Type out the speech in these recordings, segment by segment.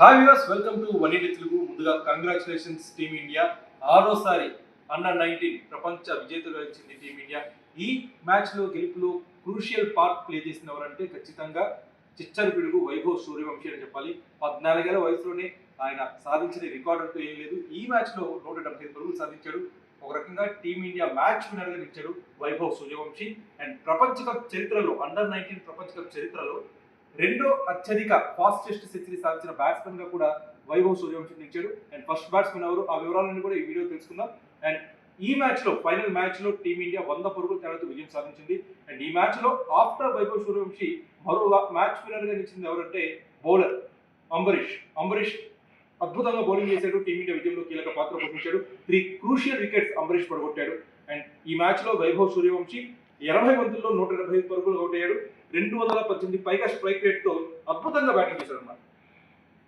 Hi viewers welcome to Oneindia Telugu ముందుగా congratulations team India ఆరోసారి under nineteen ప్రపంచ విజేతలు టీమిండియా ఈ మ్యాచ్లో గెలుపులో క్రూషియల్ పార్ట్ ప్లే చేసిన ఎవరంటే ఖచ్చితంగా చిచ్చరి పిడుగు వైభవ్ సూర్యవంశి అని చెప్పాలి. పద్నాలుగేళ్ళ వయసులోనే ఆయన సాధించిన రికార్డు అంటూ ఏం లేదు. ఈ మ్యాచ్లో నూట డెబ్బై ఐదు పరుగులు సాధించాడు. ఒక రకంగా టీమిండియా మ్యాచ్ విన్నర్గా నిలిచాడు వైభవ్ సూర్యవంశి. అండ్ ప్రపంచ కప్ చరిత్రలో అండర్ నైన్టీన్ ప్రపంచ కప్ చరిత్రలో రెండో అత్యధిక ఫాస్టెస్ట్ సెంచరీ సాధించిన బ్యాట్స్మెన్గా కూడా వైభవ్ సూర్యవంశం నిలిచాడు అండ్ ఫస్ట్ బ్యాట్స్మెన్ ఎవరు? ఆ వివరాలను కూడా ఈ వీడియో తెలుసుకుందాం. అండ్ ఈ మ్యాచ్లో ఫైనల్ మ్యాచ్లో టీమిండియా వంద పరుగుల తేడాతో విజయం సాధించింది. అండ్ ఈ మ్యాచ్లో ఆఫ్టర్ వైభవ్ సూర్యవంశి మరో మ్యాచ్ విన్నర్గా నిలిచింది ఎవరంటే బౌలర్ అంబరీష్. అంబరీష్ అద్భుతంగా బౌలింగ్ చేశాడు. టీమిండియా విజయంలో కీలక పాత్ర పోషించాడు. త్రీ క్రూషియల్ వికెట్స్ అంబరీష్ పడగొట్టాడు. అండ్ ఈ మ్యాచ్లో వైభవ్ సూర్యవంశి ఎనభై బంతుల్లో నూట డెబ్బై ఐదు పరుగులు అవుట్ రెండు వందల పద్దెనిమిది పైగా స్ట్రైక్ రేట్తో అద్భుతంగా బ్యాటింగ్ చేశాడు అన్నమాట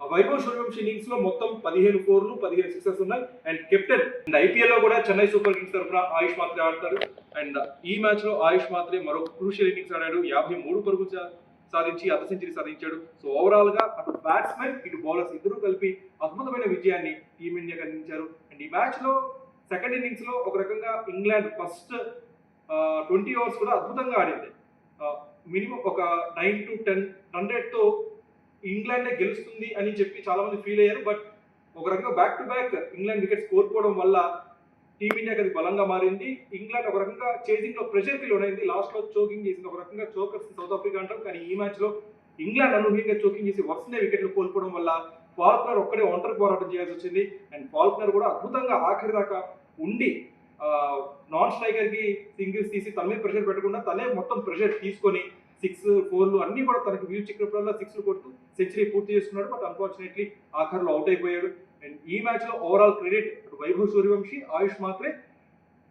ఆ వైభవ్ సూర్యవంశి ఇన్నింగ్స్లో మొత్తం పదిహేను ఫోర్లు పదిహేను సిక్సెస్ ఉన్నాయి. అండ్ కెప్టెన్ అండ్ ఐపీఎల్లో కూడా చెన్నై సూపర్ కింగ్స్ తరఫున ఆయుష్ మాత్రే ఆడతాడు. అండ్ ఈ మ్యాచ్లో ఆయుష్ మాత్రే మరో క్రూషియల్ ఇన్నింగ్స్ ఆడాడు. యాభై మూడు పరుగులు సాధించి అర్ధ సెంచరీ సాధించాడు. సో ఓవరాల్గా అటు బ్యాట్స్మెన్ ఇటు బౌలర్స్ ఇద్దరూ కలిపి అద్భుతమైన విజయాన్ని టీమిండియాకి అందించారు. అండ్ ఈ మ్యాచ్లో సెకండ్ ఇన్నింగ్స్లో ఒక రకంగా ఇంగ్లాండ్ ఫస్ట్ ట్వంటీ అవర్స్ కూడా అద్భుతంగా ఆడింది. మినిమం ఒక నైన్ టు టెన్ హండ్రెడ్తో ఇంగ్లాండే గెలుస్తుంది అని చెప్పి చాలా మంది ఫీల్ అయ్యారు. బట్ ఒక రకంగా back to back England wickets కోల్పోవడం వల్ల టీమిండియాకి అది బలంగా మారింది. ఇంగ్లాండ్ ఒక రకంగా చేసింగ్లో ప్రెషర్కి లోనైంది లాస్ట్లో చోకింగ్ చేసింది. ఒక రకంగా చోకర్స్ సౌత్ ఆఫ్రికా అంటారు. కానీ ఈ మ్యాచ్లో ఇంగ్లాండ్ అనూహ్యంగా చోకింగ్ చేసి వరుసనే వికెట్లు కోల్పోవడం వల్ల ఫాల్క్నర్ ఒక్కడే ఒంటరి పోరాటం చేయాల్సి వచ్చింది. అండ్ ఫాల్క్నర్ కూడా అద్భుతంగా ఆఖరి దాకా ఉండి నాన్ స్ట్రైకర్కి సింగిల్స్ తీసి తన మీద ప్రెషర్ పెట్టకుండా తనే మొత్తం ప్రెషర్ తీసుకొని సిక్స్ ఫోర్లు అన్ని కూడా తనకి వ్యూ చిక్కినప్పుడల్లా సిక్స్ కొడుతూ సెంచరీ పూర్తి చేస్తున్నాడు బట్ అన్ఫార్చునేట్లీ ఆఖరిలో అవుట్ అయిపోయాడు. అండ్ ఈ మ్యాచ్లో overall credit Vaibhav Suryavanshi Ayush Mhatre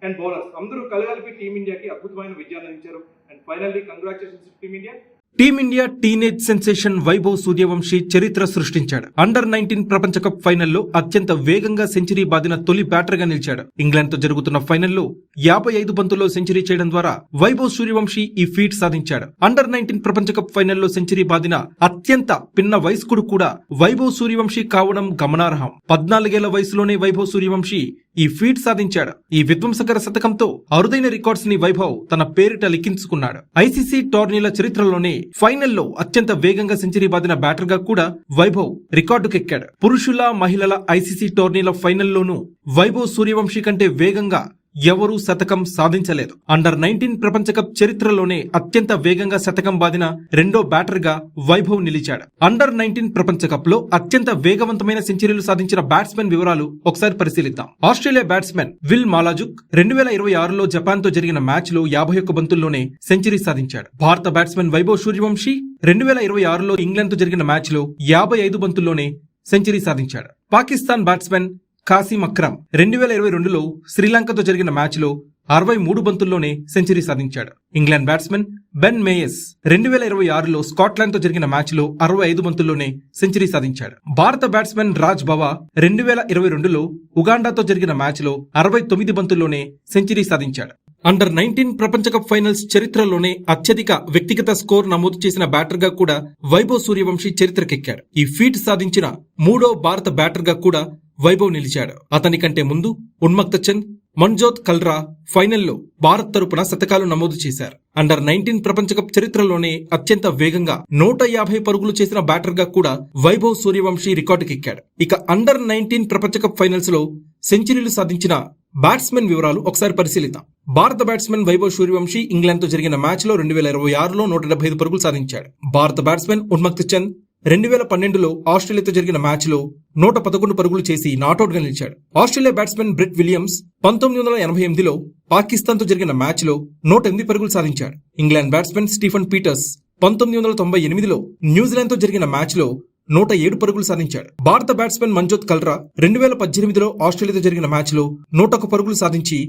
and bowlers అందరూ కలగలిపి టీమిండియాకి అద్భుతమైన విజయాన్ని అందించారు. And finally congratulations team India team India teenage sensation Vaibhav Suryavanshi చరిత్ర సృష్టించాడు. అండర్ నైన్టీన్ ప్రపంచ కప్ ఫైనల్లో అత్యంత వేగంగా సెంచరీ బాదిన తొలి బ్యాటర్గా నిలిచాడు. ఇంగ్లాండ్తో జరుగుతున్న ఫైనల్లో యాభై ఐదు బంతుల్లో సెంచరీ చేయడం ద్వారా వైభవ్ సూర్యవంశీ ఈ ఫీట్ సాధించాడు. అండర్ నైన్టీన్ ప్రపంచ కప్ ఫైనల్లో సెంచరీ బాదిన అత్యంత పిన్న వయస్కుడు కూడా వైభవ్ సూర్యవంశీ కావడం గమనార్హం. పద్నాలుగేళ్ళ వయసులోనే వైభవ్ సూర్యవంశీ ఈ ఫీట్ సాధించాడు. ఈ విధ్వంసకర శతకంతో అరుదైన రికార్డ్స్ని వైభవ్ తన పేరిట లిఖించుకున్నాడు. ఐసీసీ టోర్నీల చరిత్రలోనే ఫైనల్లో అత్యంత వేగంగా సెంచరీ బాదిన బ్యాటర్గా కూడా వైభవ్ రికార్డుకెక్కాడు. పురుషుల మహిళల ఐసీసీ టోర్నీల ఫైనల్లోనూ వైభవ్ సూర్యవంశీ కంటే వేగంగా ఎవరూ శతకం సాధించలేదు. అండర్ నైన్టీన్ ప్రపంచ కప్ చరిత్రలోనే అత్యంత వేగంగా శతకం బాదిన రెండో బ్యాటర్గా వైభవ్ నిలిచాడు. అండర్ నైన్టీన్ ప్రపంచ కప్లో అత్యంత వేగవంతమైన సెంచరీలు సాధించిన బ్యాట్స్మెన్ వివరాలు ఒకసారి పరిశీలిద్దాం. ఆస్ట్రేలియా బ్యాట్స్మెన్ విల్ మాలాజుక్ రెండు వేల ఇరవై ఆరులో జపాన్తో జరిగిన మ్యాచ్లో యాభై ఒక్క బంతుల్లోనే సెంచరీ సాధించాడు. భారత బ్యాట్స్మెన్ వైభవ్ సూర్యవంశీ రెండు వేల ఇరవై ఆరులో ఇంగ్లాండ్తో జరిగిన మ్యాచ్లో యాభై ఐదు బంతుల్లోనే సెంచరీ సాధించాడు. పాకిస్తాన్ బ్యాట్స్మెన్ కాసిం అక్రమ్ రెండు వేల ఇరవై రెండులో శ్రీలంకతో జరిగిన మ్యాచ్లో అరవై మూడు బంతుల్లోనే సెంచరీ సాధించాడు. ఇంగ్లాండ్ బ్యాట్స్మెన్ బెన్ మేయస్ రెండు వేల ఇరవై ఆరులో స్కాట్లాండ్తో జరిగిన మ్యాచ్లో అరవై ఐదు బంతుల్లోనే సెంచరీ సాధించాడు. భారత బ్యాట్స్మెన్ రాజ్ బవా రెండు వేల ఇరవై రెండులో ఉగాండాతో జరిగిన మ్యాచ్లో అరవై తొమ్మిది బంతుల్లోనే సెంచరీ సాధించాడు. అండర్ నైన్టీన్ ప్రపంచ కప్ ఫైనల్స్ చరిత్రలోనే అత్యధిక వ్యక్తిగత స్కోర్ నమోదు చేసిన బ్యాటర్గా కూడా వైభవ్ సూర్యవంశీ చరిత్రకెక్కాడు. ఈ ఫీట్ సాధించిన మూడో భారత బ్యాటర్గా కూడా వైభవ్ నిలిచాడు. అతని కంటే ముందు ఉన్మక్త చంద్ మన్జోత్ కల్రా ఫైనల్లో భారత్ తరపున శతకాలు నమోదు చేశారు. అండర్ నైన్టీన్ ప్రపంచ కప్ చరిత్రలోనే అత్యంత వేగంగా నూట యాభై పరుగులు చేసిన బ్యాటర్గా కూడా వైభవ్ సూర్యవంశీ రికార్డుకెక్కాడు. ఇక అండర్ నైన్టీన్ ప్రపంచ కప్ ఫైనల్స్లో సెంచరీలు సాధించిన బ్యాట్స్మెన్ వివరాలు ఒకసారి పరిశీలిద్దాం. భారత బ్యాట్స్మెన్ వైభవ్ సూర్యవంశీ ఇంగ్లాండ్తో జరిగిన మ్యాచ్లో రెండు వేల ఇరవై ఆరులో నూట డెబ్బై ఐదు పరుగులు సాధించాడు. భారత బ్యాట్స్మెన్ ఉన్మక్త్ చంద్ రెండు వేల పన్నెండులో ఆస్ట్రేలియాతో జరిగిన మ్యాచ్లో నూట పదకొండు పరుగులు చేసి నాటౌట్గా నిలిచాడు. ఆస్ట్రేలియా బ్యాట్స్మెన్ బ్రెట్ విలియమ్స్ పంతొమ్మిది వందల ఎనభై ఎనిమిదిలో పాకిస్తాన్తో జరిగిన మ్యాచ్లో నూట ఎనిమిది పరుగులు సాధించాడు. ఇంగ్లాండ్ బ్యాట్స్మెన్ స్టీఫెన్ పీటర్స్ పంతొమ్మిది వందల తొంభై ఎనిమిదిలో న్యూజిలాండ్తో జరిగిన మ్యాచ్లో నూట ఏడు పరుగులు సాధించాడు. భారత బ్యాట్స్మెన్ మంజోత్ కల్రా రెండు వేల పద్దెనిమిదిలో ఆస్ట్రేలియాతో జరిగిన మ్యాచ్లో నూట ఒక పరుగులు సాధించి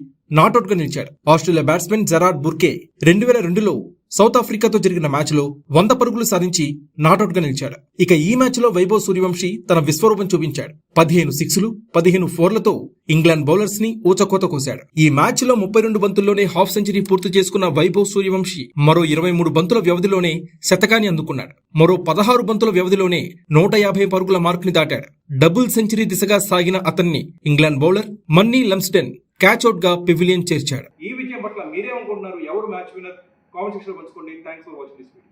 నాటౌట్గా నిలిచాడు. ఆస్ట్రేలియా బ్యాట్స్మెన్ జెరార్డ్ బుర్కే రెండు వేల రెండులో సౌత్ ఆఫ్రికాతో జరిగిన మ్యాచ్లో వంద పరుగులు సాధించి నాటౌట్గా నిలిచాడు. ఇక ఈ మ్యాచ్లో వైభవ్ సూర్యవంశీ తన విశ్వరూపం చూపించాడు. పదిహేను సిక్స్లు పదిహేను ఫోర్లతో ఇంగ్లాండ్ బౌలర్స్ని ఊచకోత కోశాడు. ఈ మ్యాచ్లో ముప్పై రెండు బంతుల్లోనే హాఫ్ సెంచరీ పూర్తి చేసుకున్న వైభవ్ సూర్యవంశీ మరో ఇరవై మూడు బంతుల వ్యవధిలోనే శతకాన్ని అందుకున్నాడు. మరో పదహారు బంతుల వ్యవధిలోనే నూట యాభై పరుగుల మార్కుని దాటాడు. డబుల్ సెంచరీ దిశగా సాగిన అతన్ని ఇంగ్లాండ్ బౌలర్ మన్నీ లమ్స్డెన్ క్యాచ్అవుట్గా పెవిలియన్ చేర్చాడు. ఈ విజయం పట్ల మీరేమనుకుంటున్నారు? ఎవరు మ్యాచ్ విన్నర్? కామెంట్ సెక్షన్ పంచుకోండి. Thanks for watching this video